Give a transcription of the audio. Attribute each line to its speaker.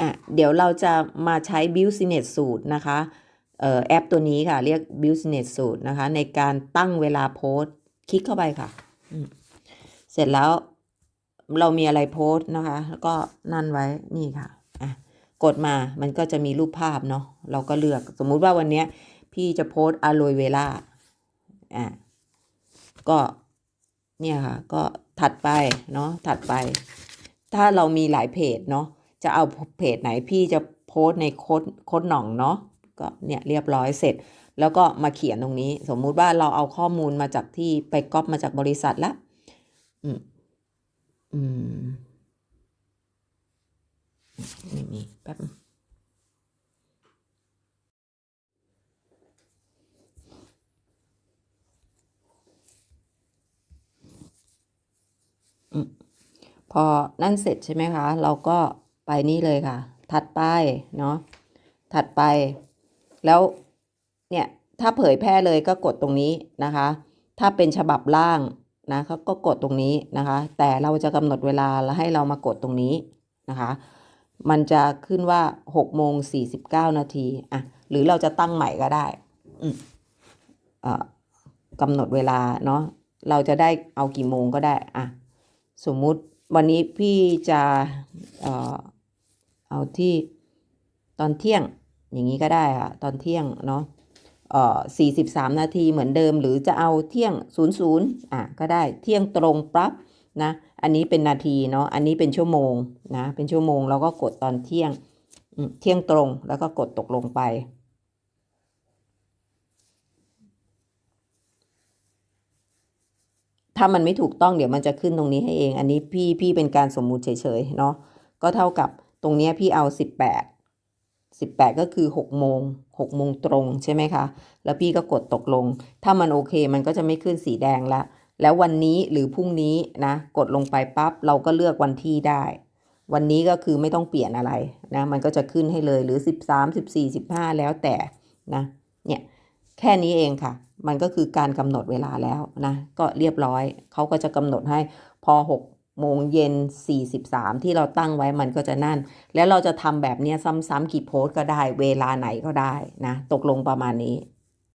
Speaker 1: อะเดี๋ยวเราจะมาใช้ Business สูตรนะคะเอ่อแอปตัวนี้ค่ะ เรียก Business สูตรนะคะ ในการตั้งเวลาโพสคลิกเข้าไปค่ะ เสร็จแล้วเรามีอะไรโพสนะคะ แล้วก็นั่นไว้นี่ค่ะอะ กดมามันก็จะมีรูปภาพเนาะเราก็เลือกสมมุติว่าวันนี้พี่จะโพสอะโลเวล่าอะก็เนี่ยค่ะ ก็ถัดไปเนาะถัดไป ถ้าเรามีหลายเพจเนาะ จะเอาเพจไหนพี่จะโพสในโค้ดโค้ดหน่องเนาะก็เนี่ยเรียบร้อยเสร็จ แล้วก็มาเขียนตรงนี้ สมมุติว่าเราเอาข้อมูลมาจากที่ไปก๊อปมาจากบริษัทละอืมอืมไม่มีแป๊บพอนั่นเสร็จใช่ไหมคะ เราก็ ไปนี่เลยค่ะ ถัดไปเนาะถัดไป แล้วเนี่ยถ้าเผยแพร่เลยก็กดตรงนี้นะคะ ถ้าเป็นฉบับล่างนะเขาก็กดตรงนี้นะคะ แต่เราจะกำหนดเวลาแล้วให้เรามากดตรงนี้นะคะ มันจะขึ้นว่า6โมง49 นาทีอะหรือเราจะตั้งใหม่ก็ได้อืมเอ่อกำหนดเวลาเนาะเราจะได้เอากี่โมงก็ได้อะสมมุติวันนี้พี่จะ เอาที่ตอนเที่ยงอย่างนี้ก็ได้ค่ะตอนเที่ยงเนาะเอ่อ43นาทีเหมือนเดิม หรือจะเอาเที่ยง00อะก็ได้เที่ยงตรงปั๊บนะอันนี้เป็นนาทีเนาะอันนี้เป็นชั่วโมงนะเป็นชั่วโมงแล้วก็กดตอนเที่ยงเที่ยงตรงแล้วก็กดตกลงไปถ้ามันไม่ถูกต้องเดี๋ยวมันจะขึ้นตรงนี้ให้เอง อันนี้พี่พี่เป็นการสมมุติเฉยๆเนาะก็เท่ากับ ตรงนี้พี่เอา 18 18 ก็คือ6โมง6โมงตรงใช่ไหมคะ แล้วพี่ก็กดตกลง ถ้ามันโอเคมันก็จะไม่ขึ้นสีแดงละ แล้ววันนี้หรือพรุ่งนี้นะ กดลงไปปั๊บเราก็เลือกวันที่ได้ วันนี้ก็คือไม่ต้องเปลี่ยนอะไรนะ มันก็จะขึ้นให้เลยหรือ 13 14 15 แล้วแต่นะ เนี่ยแค่นี้เองค่ะ มันก็คือการกำหนดเวลาแล้วนะ ก็เรียบร้อย เขาก็จะกำหนดให้พอ 6 โมงเย็น 43 ที่เราตั้งไว้มันก็จะนั่น แล้วเราจะทำแบบนี้ซ้ำๆกี่โพสต์ก็ได้ เวลาไหนก็ได้นะ ตกลงประมาณนี้